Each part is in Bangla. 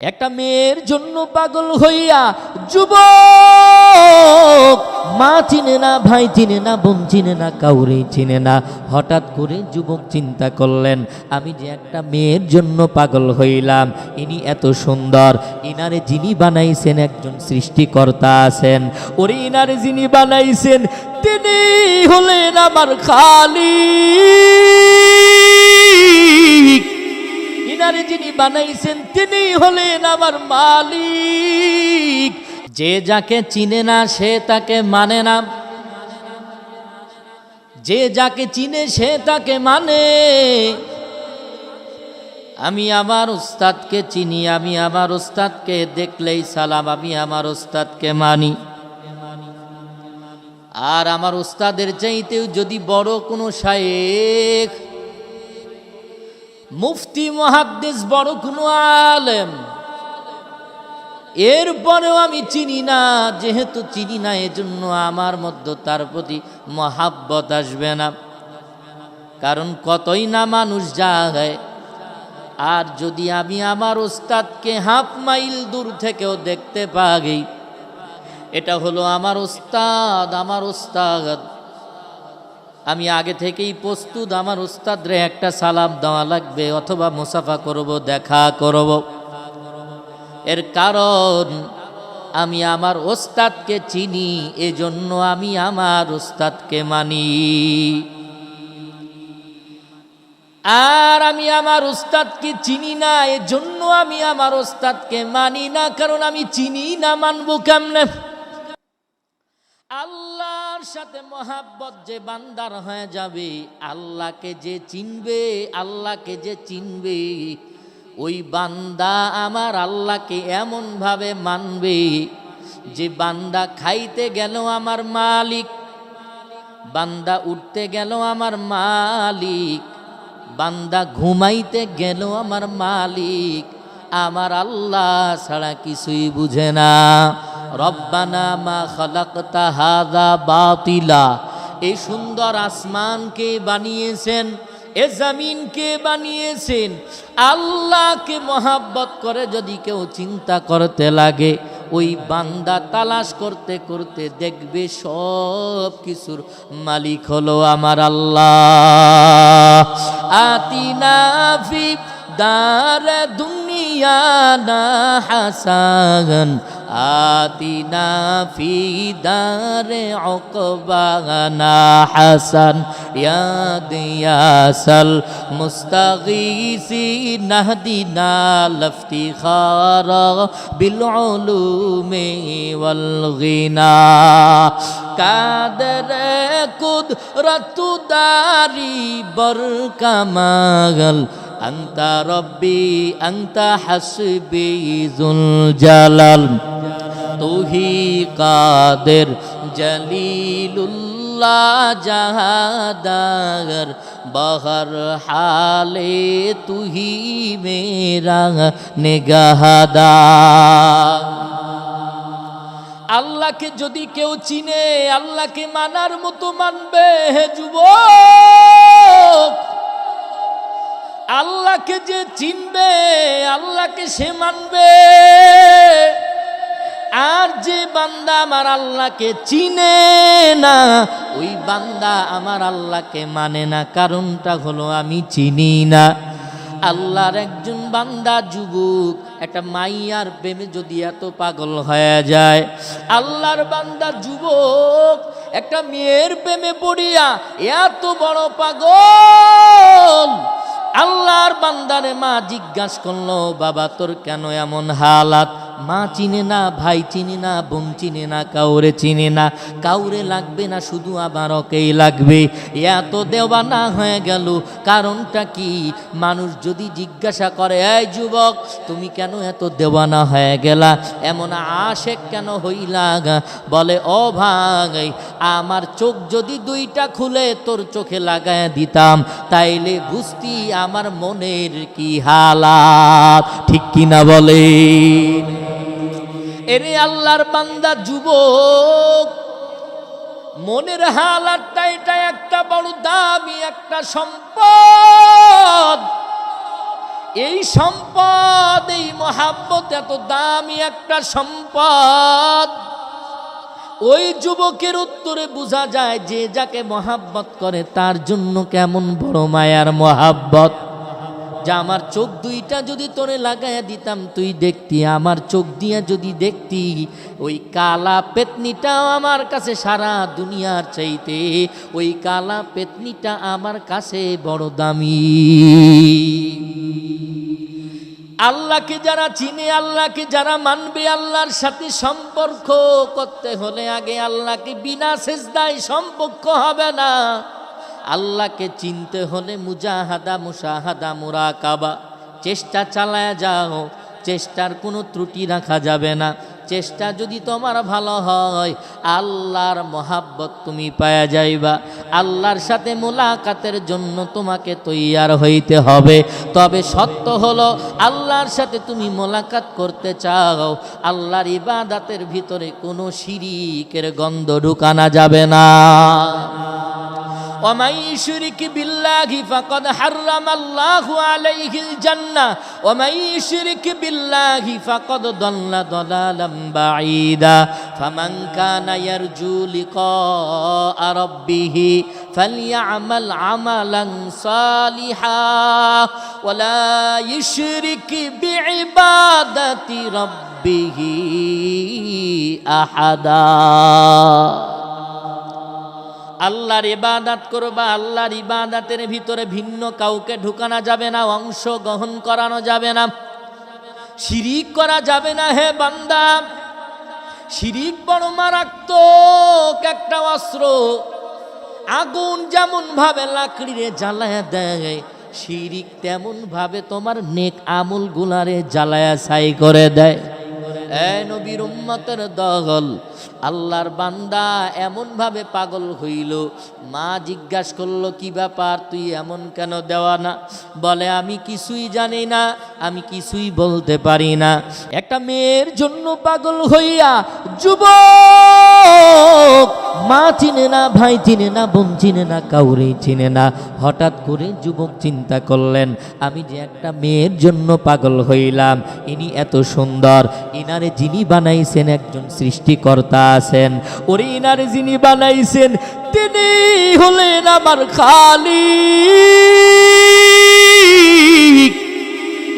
একটা মেয়ের জন্য পাগল হইয়া যুবক, মা চিনে না, ভাই চিনে না, বোন চিনে না কাউরে চিনে না। হঠাৎ করে যুবক চিন্তা করলেন, আমি যে একটা মেয়ের জন্য পাগল হইলাম, ইনি এত সুন্দর, ইনারে যিনি বানাইছেন একজন সৃষ্টিকর্তা আছেন। ওরে ইনারে যিনি বানাইছেন, তিনি হলেন আমার খালিক। ইনারে যিনি বানাইছেন, তিনি হলেন আমার মালিক। যে যাকে চিনে না, সে তাকে মানে না। যে যাকে চিনে, সে তাকে মানে। আমি আমার উস্তাদকে চিনি, আমি আমার উস্তাদকে দেখলেই সালাম, আমি আমার উস্তাদকে মানি। আর আমার উস্তাদের চাইতেও যদি বড় কোনো শায়েখ মুফতি মহাদ্দেশ বড় কোনো আলেম। এরপরেও আমি চিনি না, যেহেতু চিনি না, এজন্য আমার মধ্যে তার প্রতি মহাব্বত আসবে না। কারণ কতই না মানুষ যায় আর যদি আমি আমার ওস্তাদকে হাফ মাইল দূর থেকেও দেখতে পাই এটা হলো আমার ওস্তাদ আমার ওস্তাদ। আমি আগে থেকেই প্রস্তুত, আমার উস্তাদরে একটা সালাম দেওয়া লাগবে, অথবা মুসাফা করব, দেখা করব। এর কারণ, আমি আমার ওস্তাদকে চিনি, এজন্য আমি আমার ওস্তাদকে মানি। আর আমি আমার ওস্তাদকে চিনি না, এজন্য আমি আমার ওস্তাদকে মানি না, কারণ আমি চিনি না, মানবো কেমনে? আল্লাহর সাথে মহাব্বত যে বান্দার হয়ে যাবে, আল্লাহকে যে চিনবে, আল্লাহকে যে চিনবে, ওই বান্দা আমার আল্লাহকে এমনভাবে মানবে যে বান্দা খাইতে গেল আমার মালিক, বান্দা উঠতে গেল আমার মালিক, বান্দা ঘুমাইতে গেল আমার মালিক। আমার আল্লাহ ছাড়া কিছুই বুঝে না। রব্বানা মা খালাকতা হাদা বাতিলা। এই সুন্দর আসমানকে বানিয়েছেন, এ জমিনকে বানিয়েছেন? আল্লাহকে মহাব্বত করে যদি কেউ চিন্তা করতে লাগে, ওই বান্দা তালাশ করতে করতে দেখবে সব কিছুর মালিক হলো আমার আল্লাহ। আতিনাফি দার দুনিয়া না হাসান, আতিনা ফি দারে অকবানা হাসান। ইয়াদ ইয়াসাল মুস্তাগীসি নাহদিনা লফতিখারা বিল উলুমি ওয়াল গিনা কাদর আন্তা রব্বি, আন্তা হাসবি জুল জালাল। তুহি কাদের জলিলুল্লাহ জাহাদার বহর হালে, তুহি মেরা নিগাহাদা। আল্লাহকে যদি কেউ চিনে, আল্লাহকে মানার মতো মানবে, হে যুবক। আল্লাহকে যে চিনবে, আল্লাহকে সে মানবে। আর যে বান্দা আমার আল্লাহকে চিনে না, ওই বান্দা আমার আল্লাহকে মানে না। কারণটা হলো আমি চিনি না। আল্লাহর একজন বান্দা যুবক, একটা মাইয়ার প্রেমে যদি এত পাগল হয়ে যায়, আল্লাহর বান্দা যুবক, একটা মেয়ের প্রেমে পড়িয়া এত বড় পাগল। আল্লাহর বান্দারে মা জিজ্ঞাসা করল বাবা তোর কেন এমন হালাত? মা চিনে না, ভাই চিনে না, বোন চিনে না, কাউরে চিনে না। কাউরে লাগবে না, শুধু আবার ওকেই লাগবে। এত দেওয়ানা হয়ে গেল, কারণটা কি? মানুষ যদি জিজ্ঞাসা করে, এই যুবক, তুমি কেন এত দেওয়ানা হয়ে গেলা? এমন আশেক কেন হইলা গা? বলে, ও ভাই, আমার চোখ যদি দুইটা খুলে তোর চোখে লাগায় দিতাম, তাইলে বুঝতি আমার মনের কি হালাত। ঠিক কিনা বলে এরে আল্লাহর বান্দা যুবক, মনের হালাতটা এটা একটা বড় দামি একটা সম্পদ। এই সম্পদ, এই মহাব্বত এত দামি একটা সম্পদ। ওই যুবকের উত্তরে বোঝা যায় যে যাকে মহাব্বত করে তার জন্য কেমন বড় মায়ার মহাব্বত। যা আমার চোখ দুইটা যদি তোরে লাগাইয়া দিতাম, তুই দেখতি, আমার চোখ দিয়া যদি দেখতি, ওই কালা পেতনিটাও আমার কাছে সারা দুনিয়ার চাইতে, ওই কালা পেতনিটা আমার কাছে বড় দামি। আল্লাহকে যারা চিনে, আল্লাহকে যারা মানবে, আল্লাহর সাথে সম্পর্ক করতে হলে আগে আল্লাহকে বিনা সেজদায় সম্পর্ক হবে না। আল্লাহকে চিনতে হলে মুজাহাদা মুসাহাদা মুরাকাবা, চেষ্টা চালায় যাও, চেষ্টার কোনো ত্রুটি রাখা যাবে না। চেষ্টা যদি তোমার ভালো হয় আল্লাহর মহাব্বত তুমি পায়া যাইবা আল্লাহর সাথে মোলাকাতের জন্য তোমাকে তৈয়ার হইতে হবে তবে সত্য হলো আল্লাহর সাথে তুমি মোলাকাত করতে চাও আল্লাহর ইবাদাতের ভিতরে কোনো শিরিকের গন্ধ ঢুকানা যাবে না ومن يشرك بالله فقد حرم الله عليه الجنة ومن يشرك بالله فقد ضل ضلالا بعيدا فمن كان يرجو لقاء ربه فليعمل عملا صالحا ولا يشرك بعبادة ربه أحدا আল্লাহর ইবাদাত করবা আল্লাহর ইবাদাতের ভিতরে ভিন্ন কাউকে ঢুকানো যাবে না অংশ গ্রহণ করানো যাবে না শিরিক করা যাবে না হে বান্দা। শিরিক বড় মারাত্মক একটা অস্ত্র। আগুন যেমন ভাবে লাকড়িরে জ্বালায় দেয়, শিরিক তেমন ভাবে তোমার নেক আমুল গুলারে জ্বালায়া ছাই করে দেয়। এ নবীর উম্মতের আল্লাহর বান্দা এমন ভাবে পাগল হইল। মা জিজ্ঞাস করল, কি ব্যাপার? তুই এমন কেন দেওয়া না? বলে, আমি কিছুই জানি না, আমি কিছুই বলতে পারি না। একটা মেয়ের জন্য পাগল হইয়া যুবক মা চিনে না, ভাই চিনে না, বোন চিনে না কাউরে চিনে না। হঠাৎ করে যুবক চিন্তা করলেন, আমি যে একটা মেয়ের জন্য পাগল হইলাম, ইনি এত সুন্দর। ইনারে যিনি বানাইছেন একজন সৃষ্টিকর্তা আছেন। ওরে ইনারে যিনি বানাইছেন, তিনি হলেন আমার খালি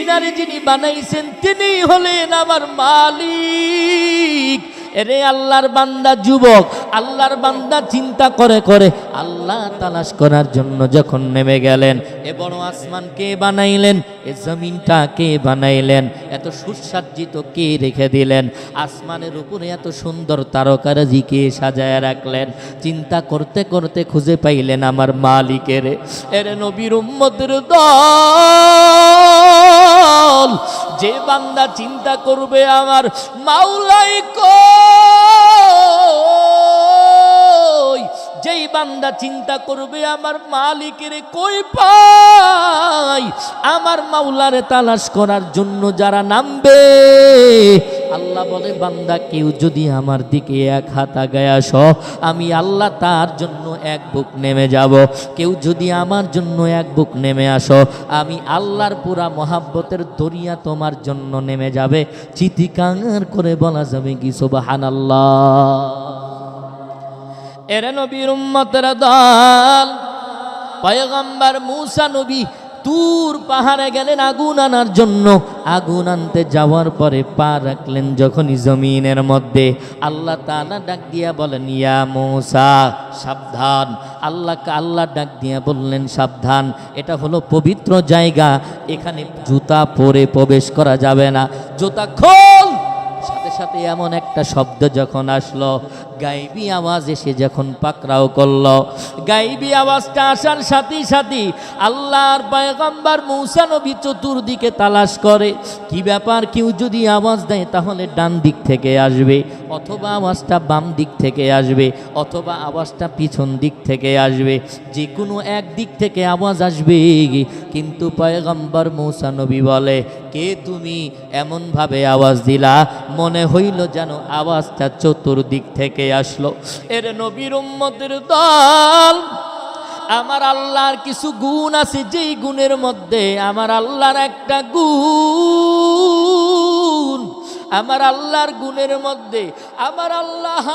ইনারে যিনি বানাইছেন, তিনি হলেন আমার মালিক। এরে আল্লাহর বান্দা যুবক, আল্লাহর বান্দা চিন্তা করে করে আল্লাহ তালাশ করার জন্য যখন নেমে গেলেন, এ বড় আসমান কে বানাইলেন এ জমিনটা কে বানাইলেন? এত সুসজ্জিত কে রেখে দিলেন? আসমানের উপরে এত সুন্দর তারকারাজি কে সাজায় রাখলেন? চিন্তা করতে করতে খুঁজে পাইলেন আমার মালিকের। এর নবীর উম্মতের দল। যে বান্দা চিন্তা করবে আমার মাওলাই কই যেই বান্দা চিন্তা করবে, আমার মালিকের কই পাই? আমার মাওলারে তালাশ করার জন্য যারা নামবে। আল্লাহ বলে, বান্দা, কেউ যদি আমার দিকে এক হাত আগায় আসো, আমি আল্লাহ তার জন্য এক বুক নেমে যাব। কেউ যদি আমার জন্য এক বুক নেমে আসো, আমি আল্লাহর পুরা মহাব্বতের দরিয়া তোমার জন্য নেমে যাবে। চিতিকাঙ্গার করে বলা যাবে কি সোবাহান এর নবীর উম্মতের দল। পয়গম্বর মুসা নবী তুর পাহাড়ে গেলেন আগুন আনার জন্য। আগুন আনতে যাওয়ার পরে পা রাখলেন যখনই জমিনের মধ্যে। আল্লাহ তাআলা ডাক দিয়া বলেন, ইয়া মূসা, সাবধান। আল্লাহকে আল্লাহ ডাক দিয়া বললেন, সাবধান, এটা হলো পবিত্র জায়গা। এখানে জুতা পরে প্রবেশ করা যাবে না। জুতা খোল! সাথে সাথে এমন একটা শব্দ যখন আসলো গাইবি আওয়াজ এসে যখন পাকরাও করল। গাইবি আওয়াজটা আসার সাথে সাথে আল্লাহর পয়গম্বর মৌসা নবী চতুর্দিকে তালাশ করে। কি ব্যাপার? কেউ যদি আওয়াজ দেয় তাহলে ডান দিক থেকে আসবে অথবা আওয়াজটা বাম দিক থেকে আসবে অথবা আওয়াজটা পিছন দিক থেকে আসবে। যে কোনো এক দিক থেকে আওয়াজ আসবে। কিন্তু পয়গম্বর মৌসা নবী বলে কে তুমি এমনভাবে আওয়াজ দিলা, মনে হইল যেন আওয়াজটা চতুর্দিক থেকে আসলো। এর নবীর উম্মতের দল, আমার আল্লাহর কিছু গুণ আছে, যেই গুণের মধ্যে আমার আল্লাহর একটা গুণ, আমার আল্লাহর গুণের মধ্যে আমার আল্লাহ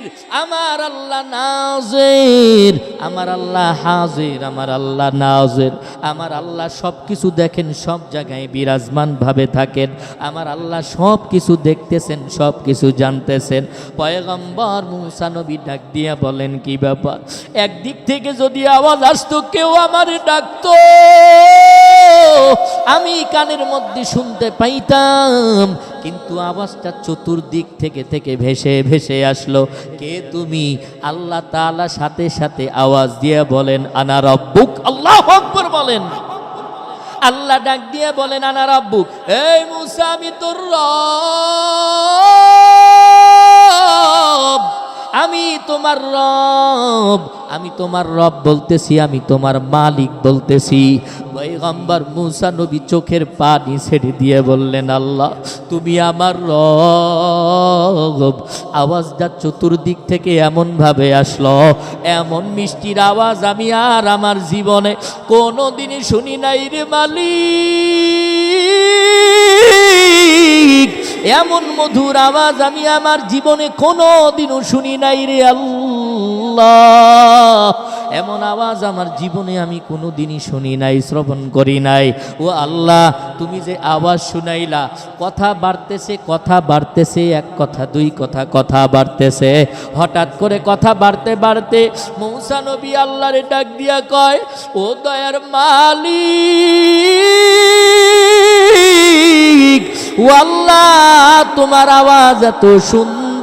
হাজির, আমার আল্লাহ নাজের। আমার আল্লাহ হাজির, আমার আল্লাহ নাজের। আমার আল্লাহ সব কিছু দেখেন, সব জায়গায় বিরাজমান ভাবে থাকেন। আমার আল্লাহ সব কিছু দেখতেছেন সব কিছু জানতেছেন। পয়গম্বর মুসা নবী ডাক দিয়া বলেন, কি ব্যাপার? একদিক থেকে যদি আওয়াজ আসতো, কেউ আমার ডাকতো। আমি কানের মধ্যে শুনতে পাইতাম, কিন্তু আওয়াজটা চতুর্দিক থেকে থেকে ভেসে ভেসে আসলো। কে তুমি? আল্লাহ তালা সাথে সাথে আওয়াজ দিয়ে বলেন, আনা রব্বুক। আল্লাহ আকবর বলেন। আল্লাহ ডাক দিয়ে বলেন, আনা রব্বুক। এই মুসা, আমি তোর আমি তোমার রব, আমি তোমার রব বলতেছি, আমি তোমার মালিক বলতেছি। পয়গম্বর মুসা নবী চোখের পানি ছেড়ে দিয়ে বললেন, আল্লাহ, তুমি আমার রব। আওয়াজটা চতুর্দিক থেকে এমনভাবে আসলো। এমন মিষ্টির আওয়াজ আমি আর আমার জীবনে কোনো দিনই শুনি নাই রে মালিক। এমন মধুর আওয়াজ আমি আমার জীবনে কোনো দিনও শুনি নাই রে আল্লাহ। এমন আওয়াজ আমার জীবনে আমি কোনো দিনই শুনি নাই, শ্রবণ করি নাই। ও আল্লাহ, তুমি যে আওয়াজ শুনাইলা, কথা বাড়তেছে কথা বাড়তেছে, এক কথা, দুই কথা কথা বাড়তেছে। হঠাৎ করে কথা বাড়তে বাড়তে মৌসা নবী আল্লাহরে ডাক দিয়া কয়, ও দয়ার মালিক, ও আল্লাহ, তোমার আওয়াজ এত সুন্দর।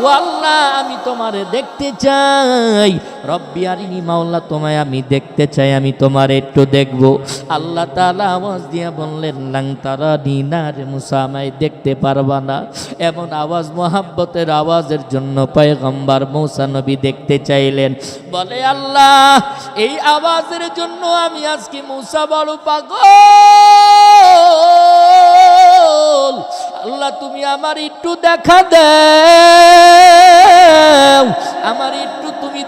ও আল্লাহ, আমি তোমারে দেখতে চাই। রব্বি আরিনি মাওলা, তোমায় আমি দেখতে চাই, আমি তোমার একটু দেখব। আল্লাহ তাআলা আওয়াজ দিয়া বললেন, লাং তারা নিনার মুসা দেখতে পারবা না। এমন আওয়াজ, মোহাব্বতের আওয়াজের জন্য পয়গম্বর মৌসা নবী দেখতে চাইলেন। বলে, আল্লাহ, এই আওয়াজের জন্য আমি আজকে মুসা বড় পাগল। আল্লাহ, তুমি আমার একটু দেখা তুমি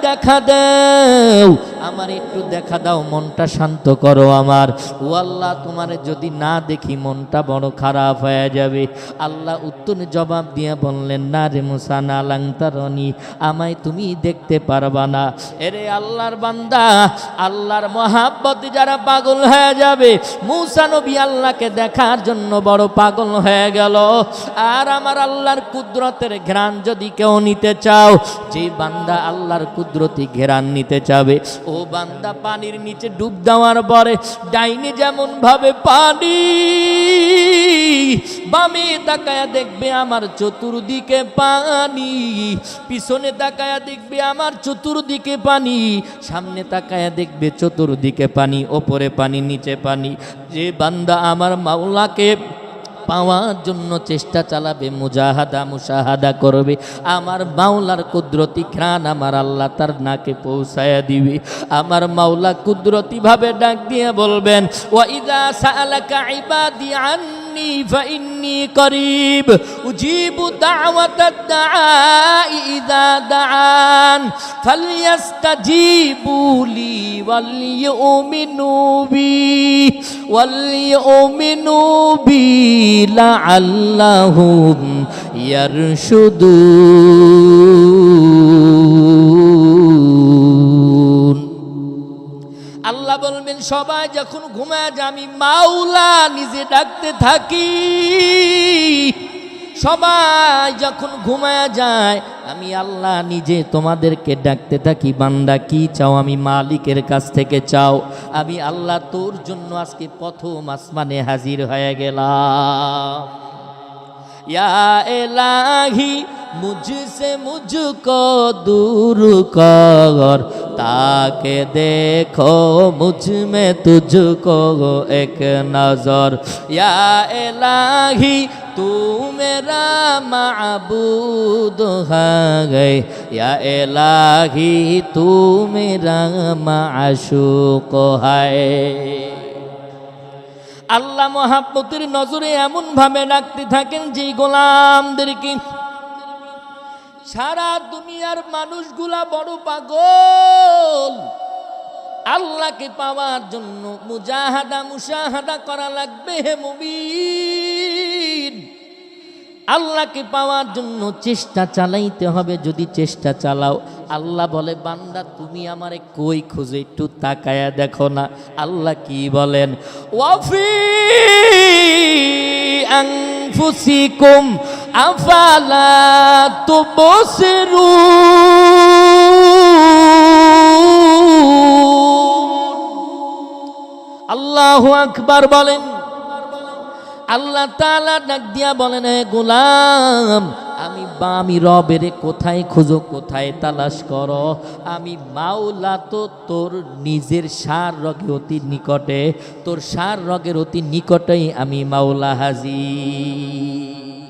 দেখা দাও আমার একটু দেখা দাও, মনটা শান্ত করো আমার। ও আল্লাহ তোমার যদি না দেখি, মনটা বড় খারাপ হয়ে যাবে। আল্লাহ উত্তর জবাব দিয়ে বললেন, না রে মুসা, না লাংতারনি, আমায় তুমি দেখতে পারবা না। এরে আল্লাহর বান্দা, আল্লাহর মহাব্বতে যারা পাগল হয়ে যাবে, মুসা নবী আল্লাহকে দেখার জন্য বড় পাগল হয়ে গেল। আর আমার আল্লাহর কুদরতের ঘ্রাণ যদি কেউ নিতে চাও, যে বান্দা আল্লাহর কুদরতি ঘেরান নিতে চাবে বান্দা, পানির নিচে ডুব দেওয়ার পরে ডাইনে যেমন ভাবে পানি বামে তাকায়া দেখবে আমার চতুর্দিকে পানি, পিছনে তাকায়া দেখবে আমার চতুর্দিকে পানি, সামনে তাকায়া দেখবে চতুর্দিকে পানি, ওপরে পানি, নিচে পানি। যে বান্দা আমার মাওলাকে পাওয়ার জন্য চেষ্টা চালাবে, মুজাহাদা, মুশাহাদা করবে। আমার মাওলার কুদরতি ঘ্রাণ আমার আল্লাহ তার নাকে পৌঁছায়া দিবে। আমার মাওলা কুদরতিভাবে ডাক দিয়ে বলবেন, ওয়া ইদা সাআলাকা ইবাদি عني فإني قريب. أجيب دعوة الدعاء إذا دعان. فليستجيبوا لي وليؤمنوا بي وليؤمنوا بي لعلهم يرشدون. বলবেন, সবাই যখন ঘুমায় আমি মাওলা নিজে ডাকতে থাকি। সবাই যখন ঘুমায় যায়, আমি আল্লাহ নিজে তোমাদেরকে ডাকতে থাকি। বান্দা, কি চাও? আমি মালিকের কাছ থেকে চাও। আমি আল্লাহ তোর জন্য আজকে প্রথম আসমানে হাজির হয়ে গেলাম। ইয়া এলাহি, মুঝসে মুঝকো কর। ताके देखो मुझ में तुझको एक नजर या इलाही तू मेरा माबूद है या इलाही तू मेरा माशूक है আল্লাহ মহাব্বতের নজরে এমন ভাবে রাখতে থাকেন যে গোলামদেরকে সারা দুনিয়ার মানুষগুলা বড় পাগল। আল্লাহকে পাওয়ার জন্য মুজাহাদা, মুশাহাদা করা লাগবে হে মুবিন আল্লাহকে পাওয়ার জন্য চেষ্টা চালাইতে হবে, যদি চেষ্টা চালাও। আল্লাহ বলে, বান্দা, তুমি আমারে কই খুঁজে? একটু তাকায়া দেখো না। আল্লাহ কি বলেন? ওয়াফি আনফুসিকুম আফালা তুবসিরুন আল্লাহু আকবার বলেন আল্লাহ তাআলা ডাক দিয়া বলেন হে গোলাম আমি বা আমি রবের কোথায় খুঁজো, কোথায় তালাশ করো? আমি মাওলা তো তোর নিজের সার রগে অতি নিকটে, তোর সার রগের অতি নিকটেই আমি মাওলা হাজির।